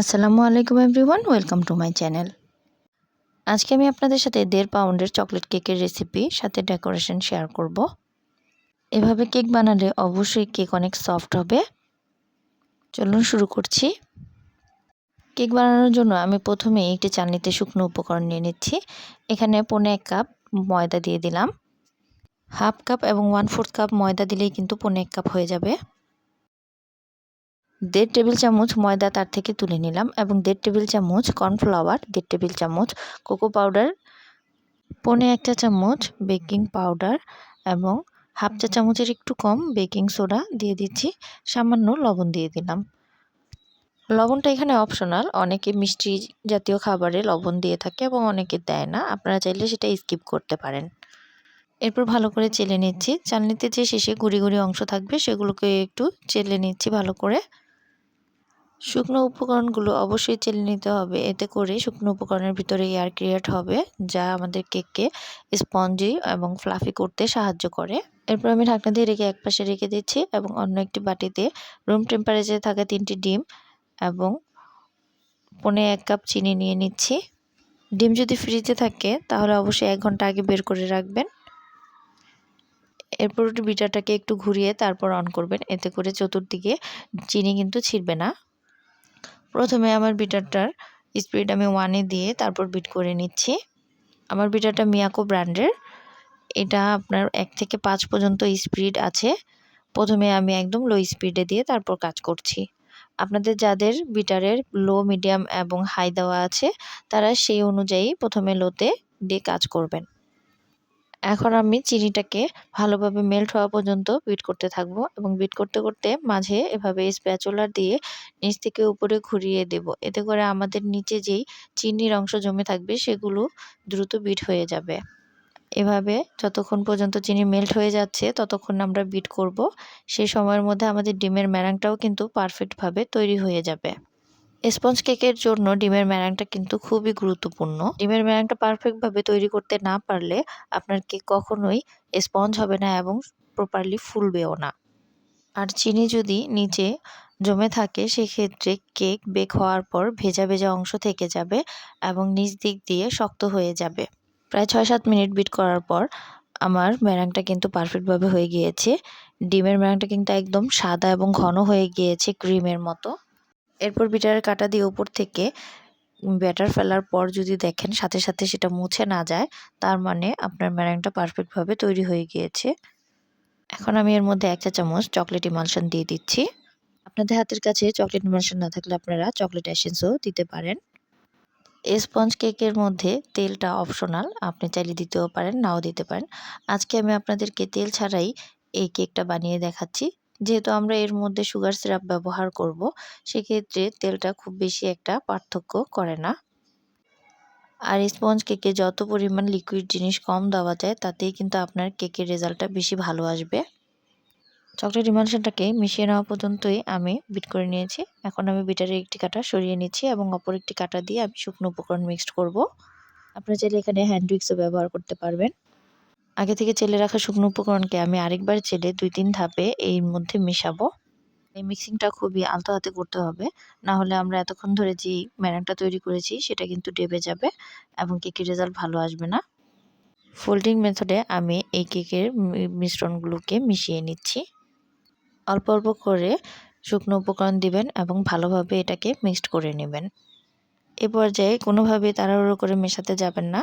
আসসালামু আলাইকুম everyone, welcome to my channel. আজকে আমি আপনাদের সাথে দেড় পাউন্ডের চকলেট কেকের রেসিপি সাথে ডেকোরেশন শেয়ার করব। এভাবে কেক বানালে অবশ্যই কেক অনেক সফট হবে। চলুন শুরু করছি। কেক বানানোর জন্য আমি প্রথমে একটি চালনিতে শুকনো উপকরণ নিয়ে নিচ্ছি। এখানে পনে এক কাপ ময়দা দিয়ে দিলাম। হাফ কাপ এবং ওয়ান ফোর্থ কাপ ময়দা দিলেই কিন্তু পনে এক কাপ হয়ে যাবে। দেড় টেবিল চামচ ময়দা তার থেকে তুলে নিলাম এবং দেড় টেবিল চামচ কর্নফ্লাওয়ার, দেড় টেবিল চামচ কোকো পাউডার, পনে একটা চামচ বেকিং পাউডার এবং হাফ চা চামচের একটু কম বেকিং সোডা দিয়ে দিচ্ছি। সামান্য লবণ দিয়ে দিলাম। লবণটা এখানে অপশনাল। অনেকে মিষ্টি জাতীয় খাবারে লবণ দিয়ে থাকে এবং অনেকে দেয় না। আপনারা চাইলে সেটা স্কিপ করতে পারেন। এরপর ভালো করে চেলে নিচ্ছি। চালনিতে যে শেষে গুঁড়ি গুঁড়ি অংশ থাকবে সেগুলোকে একটু চেলে নিচ্ছি ভালো করে। শুকনো উপকরণগুলো অবশ্যই চেলে নিতে হবে। এতে করে শুকনো উপকরণের ভিতরে এয়ার ক্রিয়েট হবে, যা আমাদের কেককে স্পঞ্জি এবং ফ্লাফি করতে সাহায্য করে। এরপর আমি ঢাকনা দিয়ে রেখে এক পাশে রেখে দিচ্ছি এবং অন্য একটি বাটিতে রুম টেম্পারেচারে থাকা তিনটি ডিম এবং পনে এক কাপ চিনি নিয়ে নিচ্ছি। ডিম যদি ফ্রিজে থাকে, তাহলে অবশ্যই এক ঘণ্টা আগে বের করে রাখবেন। এরপর বিটাটাকে একটু ঘুরিয়ে তারপর অন করবেন। এতে করে চতুর্দিকে চিনি কিন্তু ছিঁড়বে না। প্রথমে আমার বিটারটার স্পিড আমি ওয়ানে দিয়ে তারপর বিট করে নিচ্ছি। আমার বিটারটা মিয়াকো ব্র্যান্ডের। এটা আপনার এক থেকে পাঁচ পর্যন্ত স্পিড আছে। প্রথমে আমি একদম লো স্পিডে দিয়ে তারপর কাজ করছি। আপনাদের যাদের বিটারের লো মিডিয়াম এবং হাই দেওয়া আছে, তারা সেই অনুযায়ী প্রথমে লোতে দিয়ে কাজ করবেন। এখন আমি চিনিটাকে ভালোভাবে মেল্ট হওয়া পর্যন্ত বিট করতে থাকব এবং বিট করতে করতে মাঝে এভাবে স্প্যাচুলার দিয়ে নিচ থেকে উপরে ঘুরিয়ে দেব। এতে করে আমাদের নিচে যেই চিনির অংশ জমে থাকবে সেগুলো দ্রুত বিট হয়ে যাবে। এভাবে যতক্ষণ পর্যন্ত চিনি মেল্ট হয়ে যাচ্ছে ততক্ষণ আমরা বিট করব। সেই সময়ের মধ্যে আমাদের ডিমের ম্যারাংটাও কিন্তু পারফেক্টভাবে তৈরি হয়ে যাবে। স্পঞ্জ কেকের জন্য ডিমের ম্যারাংটা কিন্তু খুবই গুরুত্বপূর্ণ। ডিমের ম্যারাংটা পারফেক্টভাবে তৈরি করতে না পারলে আপনার কেক কখনোই স্পঞ্জ হবে না এবং প্রপারলি ফুলবেও না। আর চিনি যদি নিচে জমে থাকে, সেক্ষেত্রে কেক বেক হওয়ার পর ভেজা ভেজা অংশ থেকে যাবে এবং নিচ দিক দিয়ে শক্ত হয়ে যাবে। প্রায় ছয় সাত মিনিট বিট করার পর আমার ম্যারাংটা কিন্তু পারফেক্টভাবে হয়ে গিয়েছে। ডিমের ম্যারাংটা কিন্তু একদম সাদা এবং ঘন হয়ে গিয়েছে ক্রিমের মতো। এরপর বিটারের কাটা দিয়ে উপর থেকে ব্যাটার ফেলার পর যদি দেখেন, সাথে সাথে সেটা মুছে না যায়, তার মানে আপনার ম্যারাংটা পারফেক্টভাবে তৈরি হয়ে গিয়েছে। এখন আমি এর মধ্যে এক চা চামচ চকলেট ইমালশন দিয়ে দিচ্ছি। আপনাদের হাতের কাছে চকলেট ইমালশন না থাকলে আপনারা চকলেট অ্যাসেন্সও দিতে পারেন। স্পঞ্জ কেকের মধ্যে তেলটা অপশনাল, আপনি চাইলে দিতেও পারেন, নাও দিতে পারেন। আজকে আমি আপনাদেরকে তেল ছাড়াই এই কেকটা বানিয়ে দেখাচ্ছি। যেহেতু আমরা এর মধ্যে সুগার সিরাপ ব্যবহার করব, সেক্ষেত্রে তেলটা খুব বেশি একটা পার্থক্য করে না। আর স্পঞ্জ কেকে যত পরিমাণ লিকুইড জিনিস কম দেওয়া যায়, তাতেই কিন্তু আপনার কেকের রেজাল্টটা বেশি ভালো আসবে। চকলেট ইমালশনটাকে মিশিয়ে নেওয়া পর্যন্তই আমি বিট করে নিয়েছি। এখন আমি বিটারের একটি কাটা সরিয়ে নিচ্ছি এবং অপর একটি কাটা দিয়ে আমি শুকনো উপকরণ মিক্সড করব। আপনারা চাইলে এখানে হ্যান্ড উইক্সও ব্যবহার করতে পারবেন। আগে থেকে চেলে রাখা শুকনো উপকরণকে আমি আরেকবার চেলে দুই তিন ধাপে এর মধ্যে মেশাবো। এই মিক্সিংটা খুবই আলতো হাতে করতে হবে। না হলে আমরা এতক্ষণ ধরে যে ম্যারাংটা তৈরি করেছি, সেটা কিন্তু ডেবে যাবে এবং কেকের রেজাল্ট ভালো আসবে না। ফোল্ডিং মেথডে আমি এই কেকের মিশ্রণগুলোকে মিশিয়ে নিচ্ছি। অল্প অল্প করে শুকনো উপকরণ দিবেন এবং ভালোভাবে এটাকে মিক্সড করে নেবেন। এ পর্যায়ে কোনোভাবেই তাড়াহুড়ো করে মেশাতে যাবেন না।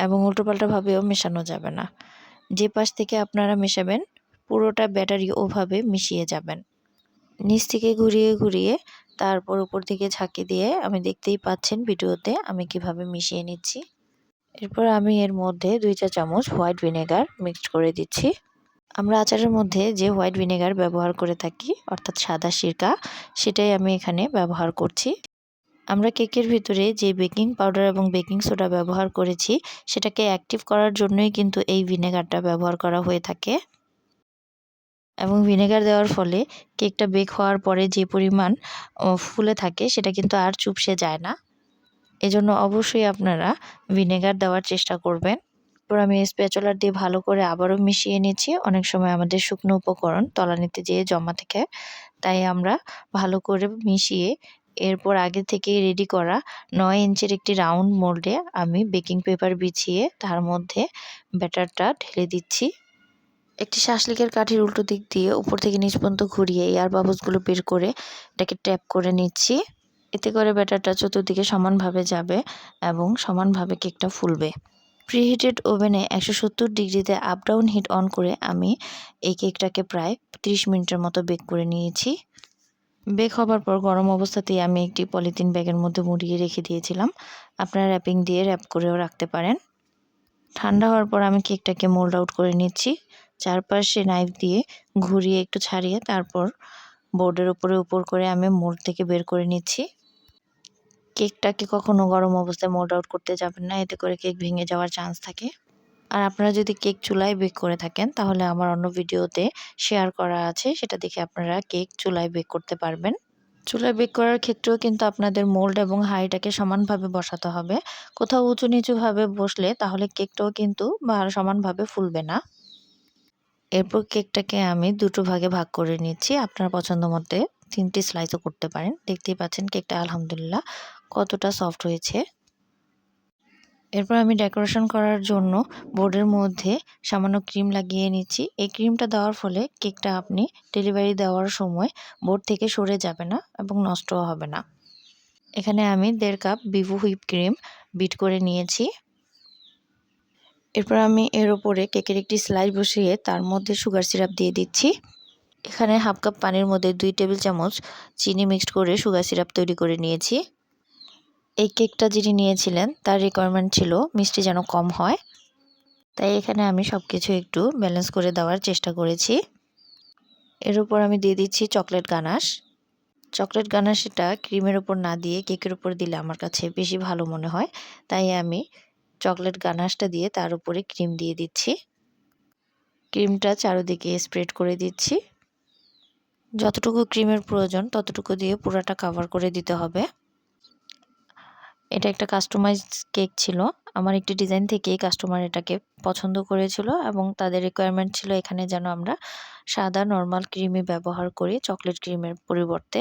এবং উল্টোপাল্টাভাবেও মেশানো যাবে না। যে পাশ থেকে আপনারা মেশাবেন, পুরোটা ব্যাটারি ওভাবে মিশিয়ে যাবেন। নিচ থেকে ঘুরিয়ে ঘুরিয়ে, তারপর উপর দিকে ঝাঁকি দিয়ে আমি দেখতেই পাচ্ছেন ভিডিওতে আমি কীভাবে মিশিয়ে নিচ্ছি। এরপর আমি এর মধ্যে দুই চা চামচ হোয়াইট ভিনেগার মিক্সড করে দিচ্ছি। আমরা আচারের মধ্যে যে হোয়াইট ভিনেগার ব্যবহার করে থাকি, অর্থাৎ সাদা সিরকা, সেটাই আমি এখানে ব্যবহার করছি। আমরা কেকের ভিতরে যে বেকিং পাউডার এবং বেকিং সোডা ব্যবহার করেছি, সেটাকে অ্যাক্টিভ করার জন্যই কিন্তু এই ভিনেগারটা ব্যবহার করা হয়ে থাকে। এবং ভিনেগার দেওয়ার ফলে কেকটা বেক হওয়ার পরে যে পরিমাণ ফুলে থাকে, সেটা কিন্তু আর চুপসে যায় না। এজন্য অবশ্যই আপনারা ভিনেগার দেওয়ার চেষ্টা করবেন। তারপর আমি স্প্যাচুলার দিয়ে ভালো করে আবারও মিশিয়ে নিচ্ছি। অনেক সময় আমাদের শুকনো উপকরণ তলানিতে যেয়ে জমা থেকে, তাই আমরা ভালো করে মিশিয়ে এরপর আগে থেকে রেডি করা নয় ইঞ্চের একটি রাউন্ড মোল্ডে আমি বেকিং পেপার বিছিয়ে তার মধ্যে ব্যাটারটা ঢেলে দিচ্ছি। একটি শাসলিকের কাঠির উল্টো দিক দিয়ে উপর থেকে নিচ পর্যন্ত ঘুরিয়ে এয়ার বাবলসগুলো বের করে এটাকে ট্যাপ করে নিচ্ছি। এতে করে ব্যাটারটা চতুর্দিকে সমানভাবে যাবে এবং সমানভাবে কেকটা ফুলবে। প্রিহিটেড ওভেনে একশো সত্তর ডিগ্রিতে আপ ডাউন হিট অন করে আমি এই কেকটাকে প্রায় তিরিশ মিনিটের মতো বেক করে নিয়েছি। বেক হবার পর গরম অবস্থাতেই আমি একটি পলিথিন ব্যাগের মধ্যে মুড়িয়ে রেখে দিয়েছিলাম। আপনারা র্যাপিং দিয়ে র্যাপ করেও রাখতে পারেন। ঠান্ডা হওয়ার পর আমি কেকটাকে মোল্ড আউট করে নিচ্ছি। চারপাশে নাইফ দিয়ে ঘুরিয়ে একটু ছাড়িয়ে তারপর বোর্ডের উপরে উপর করে আমি মোল্ড থেকে বের করে নিচ্ছি। কেকটাকে কখনো গরম অবস্থায় মোল্ড আউট করতে যাবেন না। এতে করে কেক ভেঙে যাওয়ার চান্স থাকে। আর আপনারা যদি কেক চুলায় বেক করে থাকেন, তাহলে আমার অন্য ভিডিওতে শেয়ার করা আছে, সেটা দেখে আপনারা কেক চুলায় বেক করতে পারবেন। চুলায় বেক করার ক্ষেত্রেও কিন্তু আপনাদের মোল্ড এবং হাইটাকে সমানভাবে বসাতে হবে। কোথাও উঁচু নিচুভাবে বসলে তাহলে কেকটাও কিন্তু সমানভাবে ফুলবে না। এরপর কেকটাকে আমি দুটো ভাগে ভাগ করে নিচ্ছি। আপনার পছন্দ মতে তিনটি স্লাইসও করতে পারেন। দেখতেই পাচ্ছেন কেকটা আলহামদুলিল্লাহ কতটা সফট হয়েছে। এরপর আমি ডেকোরেশন করার জন্য বোর্ডের মধ্যে সামান্য ক্রিম লাগিয়ে নিচ্ছি। এই ক্রিমটা দেওয়ার ফলে কেকটা আপনি ডেলিভারি দেওয়ার সময় বোর্ড থেকে সরে যাবে না এবং নষ্টও হবে না। এখানে আমি দেড় কাপ বিভু হুইপ ক্রিম বিট করে নিয়েছি। এরপর আমি এর ওপরে কেকের একটি স্লাইস বসিয়ে তার মধ্যে সুগার সিরাপ দিয়ে দিচ্ছি। এখানে হাফ কাপ পানির মধ্যে দুই টেবিল চামচ চিনি মিক্সড করে সুগার সিরাপ তৈরি করে নিয়েছি। এই কেকটা যিনি নিয়েছিলেন, তার রিকোয়ারমেন্ট ছিল মিষ্টি যেন কম হয়। তাই এখানে আমি সব কিছু একটু ব্যালেন্স করে দেওয়ার চেষ্টা করেছি। এর উপর আমি দিয়ে দিচ্ছি চকলেট গানাশ চকলেট গানাশ এটা ক্রিমের উপর না দিয়ে কেকের উপর দিলে আমার কাছে বেশি ভালো মনে হয়। তাই আমি চকলেট গানাশটা দিয়ে তার উপরে ক্রিম দিয়ে দিচ্ছি। ক্রিমটা চারোদিকে স্প্রেড করে দিচ্ছি। যতটুকু ক্রিমের প্রয়োজন, ততটুকু দিয়ে পুরাটা কাভার করে দিতে হবে। এটা একটা কাস্টমাইজ কেক ছিল। আমার একটি ডিজাইন থেকেই কাস্টমার এটাকে পছন্দ করেছিল এবং তাদের রিকোয়ারমেন্ট ছিল এখানে যেন আমরা সাদা নর্মাল ক্রিমই ব্যবহার করি চকলেট ক্রিমের পরিবর্তে।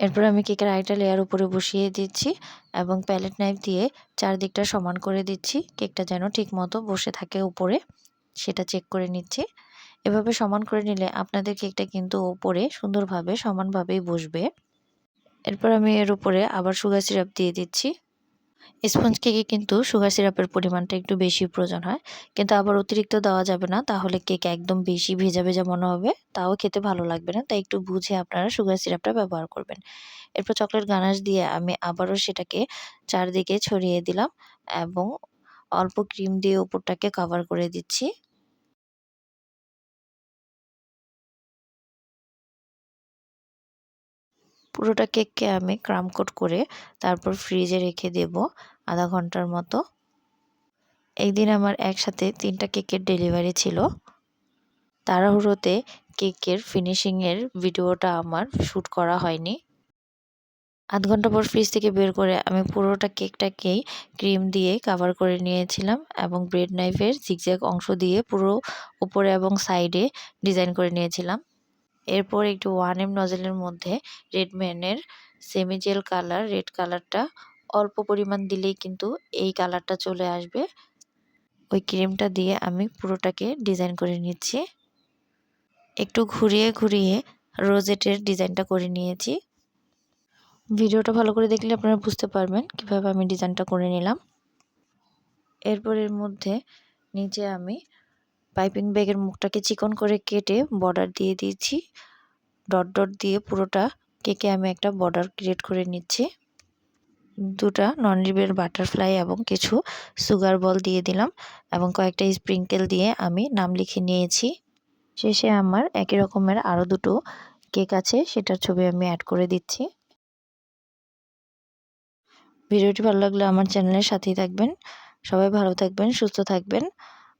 এরপর আমি কেকের আরেকটা লেয়ার উপরে বসিয়ে দিচ্ছি এবং প্যালেট নাইফ দিয়ে চারদিকটা সমান করে দিচ্ছি। কেকটা যেন ঠিক মতো বসে থাকে উপরে, সেটা চেক করে নিচ্ছি। এভাবে সমান করে নিলে আপনাদের কেকটা কিন্তু ওপরে সুন্দরভাবে, সমানভাবেই বসবে। এরপর আমি এর উপরে আবার সুগার সিরাপ দিয়ে দিচ্ছি। স্পঞ্জ কেকে কিন্তু সুগার সিরাপের পরিমাণটা একটু বেশি প্রয়োজন হয়। কিন্তু আবার অতিরিক্ত দেওয়া যাবে না, তাহলে কেক একদম বেশি ভেজা ভেজা মনে হবে। তাও খেতে ভালো লাগবে না, তাই একটু বুঝে আপনারা সুগার সিরাপটা ব্যবহার করবেন। এরপর চকলেট গানাশ দিয়ে আমি আবারও সেটাকে চারদিকে ছড়িয়ে দিলাম এবং অল্প ক্রিম দিয়ে উপরটাকে কভার করে দিচ্ছি। পুরোটা কেককে আমি ক্রাম কোট করে তারপর ফ্রিজে রেখে দেব আধা ঘণ্টার মতো। একদিন আমার একসাথে তিনটা কেকের ডেলিভারি ছিল। তাড়াহুড়োতে কেকের ফিনিশিংয়ের ভিডিওটা আমার শ্যুট করা হয়নি। আধ ঘণ্টা পর ফ্রিজ থেকে বের করে আমি পুরোটা কেকটাকেই ক্রিম দিয়ে কাভার করে নিয়েছিলাম এবং ব্রেড নাইফের জিগজ্যাগ অংশ দিয়ে পুরো উপরে এবং সাইডে ডিজাইন করে নিয়েছিলাম। এরপর একটু ওয়ান এম নজেলের মধ্যে রেডম্যানের সেমি জেল কালার, রেড কালারটা অল্প পরিমাণ দিলেই কিন্তু এই কালারটা চলে আসবে। ওই ক্রিমটা দিয়ে আমি পুরোটাকে ডিজাইন করে নিচ্ছি। একটু ঘুরিয়ে ঘুরিয়ে রোজেটের ডিজাইনটা করে নিয়েছি। ভিডিওটা ভালো করে দেখলে আপনারা বুঝতে পারবেন কীভাবে আমি ডিজাইনটা করে নিলাম। এরপর এর মধ্যে নিচে আমি পাইপিং ব্যাগের মুখটাকে চিকন করে কেটে বর্ডার দিয়ে দিয়েছি। ডট ডট দিয়ে পুরোটা কেকে আমি একটা বর্ডার ক্রিয়েট করে নিচ্ছি। দুটা নন রিবের বাটারফ্লাই এবং কিছু সুগার বল দিয়ে দিলাম এবং কয়েকটা স্প্রিঙ্কেল দিয়ে আমি নাম লিখে নিয়েছি। শেষে আমার একই রকমের আরও দুটো কেক আছে, সেটার ছবি আমি অ্যাড করে দিচ্ছি। ভিডিওটি ভালো লাগলে আমার চ্যানেলের সাথেই থাকবেন। সবাই ভালো থাকবেন, সুস্থ থাকবেন।